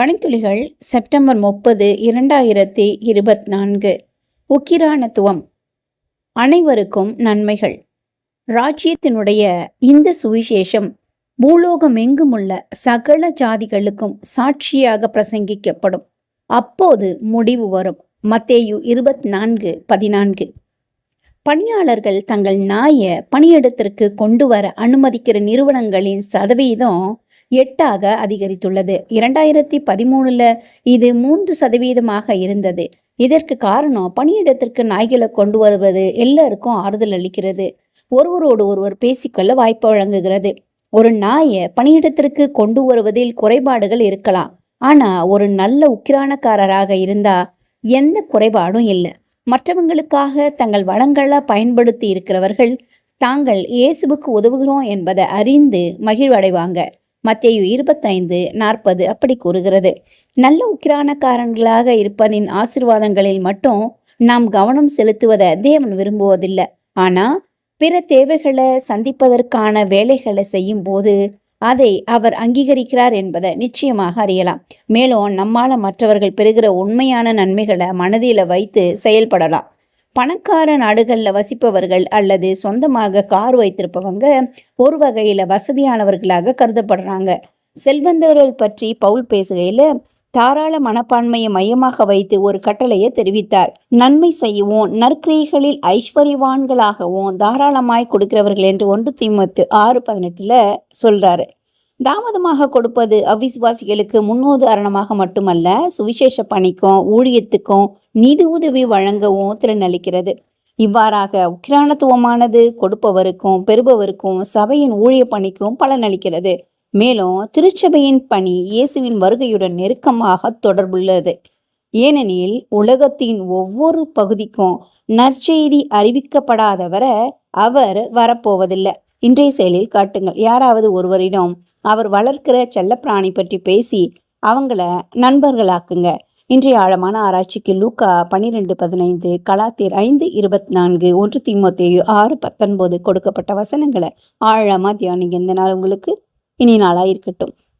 பனித்துளிகள் September முப்பது இரண்டாயிரத்தி இருபத்தி நான்கு உக்கிரானத்துவம். அனைவருக்கும் நன்மைகள். ராஜ்யத்தினுடைய இந்த சுவிசேஷம் பூலோகம் எங்குமுள்ள சகல ஜாதிகளுக்கும் சாட்சியாக பிரசங்கிக்கப்படும். அப்போது முடிவு வரும். மத்தேயு இருபத்தி நான்கு பதினான்கு. பணியாளர்கள் தங்கள் நாயை பணியிடத்திற்கு கொண்டு வர அனுமதிக்கிற நிறுவனங்களின் சதவீதம் எட்டாக அதிகரித்துள்ளது. இரண்டாயிரத்தி பதிமூணுல இது மூன்று சதவீதமாக இருந்தது. இதற்கு காரணம் பணியிடத்திற்கு நாய்களை கொண்டு வருவது எல்லாருக்கும் ஆறுதல் அளிக்கிறது. ஒருவரோடு ஒருவர் பேசிக்கொள்ள வாய்ப்பு வழங்குகிறது. ஒரு நாயை பணியிடத்திற்கு கொண்டு வருவதில் குறைபாடுகள் இருக்கலாம். ஆனா ஒரு நல்ல உக்கிரானக்காரராக இருந்தா எந்த குறைபாடும் இல்லை. மற்றவங்களுக்காக தங்கள் வளங்களை பயன்படுத்தி இருக்கிறவர்கள் தாங்கள் இயேசுவுக்கு உதவுகிறோம் என்பதை அறிந்து மகிழ்வடைவாங்க. மத்தியு இருபத்தைந்து நாற்பது அப்படி கூறுகிறது. நல்ல உக்கிரானக்காரன்களாக இருப்பதின் ஆசிர்வாதங்களில் மட்டும் நாம் கவனம் செலுத்துவதை தேவன் விரும்புவதில்லை. ஆனா பிற தேவைகளை சந்திப்பதற்கான வேலைகளை செய்யும் போது அதை அவர் அங்கீகரிக்கிறார் என்பதை நிச்சயமாக அறியலாம். மேலும் நம்மால மற்றவர்கள் பெறுகிற உண்மையான நன்மைகளை மனதில் வைத்து செயல்படலாம். பணக்கார நாடுகளில் வசிப்பவர்கள் அல்லது சொந்தமாக கார் வைத்திருப்பவங்க ஒரு வகையில் வசதியானவர்களாக கருதப்படுறாங்க. செல்வந்தர்கள் பற்றி பவுல் பேசுகையில் தாராள மனப்பான்மையை மையமாக வைத்து ஒரு கட்டளையை தெரிவித்தார். நன்மை செய்யவும் நற்கிரைகளில் ஐஸ்வர்யவான்களாகவும் தாராளமாய் கொடுக்கிறவர்கள் என்று ஒன்று திமுத்து ஆறு பதினெட்டில் சொல்கிறாரு தாமதமாக கொடுப்பது அவிசுவாசிகளுக்கு முன்னுதாரணமாக மட்டுமல்ல சுவிசேஷ பணிக்கும் ஊழியத்துக்கும் நிதி உதவி வழங்கவும் திறனளிக்கிறது. இவ்வாறாக உக்கிரானத்துவமானது கொடுப்பவருக்கும் பெறுபவருக்கும் சபையின் ஊழிய பணிக்கும் பலனளிக்கிறது. மேலும் திருச்சபையின் பணி இயேசுவின் வருகையுடன் நெருக்கமாக தொடர்புள்ளது. ஏனெனில் உலகத்தின் ஒவ்வொரு பகுதிக்கும் நற்செய்தி அறிவிக்கப்படாதவரை அவர் வரப்போவதில்லை. இன்றைய செயலில் காட்டுங்கள். யாராவது ஒருவரிடம் அவர் வளர்க்கிற செல்லப்பிராணி பற்றி பேசி அவங்கள நண்பர்களாக்குங்க. இன்றைய ஆழமான ஆராய்ச்சிக்கு லூக்கா பன்னிரெண்டு பதினைந்து கலாத்தீர் ஐந்து இருபத்தி நான்கு ஒன்று திமுத்தேயு ஆறு பத்தொன்பது கொடுக்கப்பட்ட வசனங்களை ஆழமாக தியானிங்க. இந்த நாள் உங்களுக்கு இனி நாளாக இருக்கட்டும்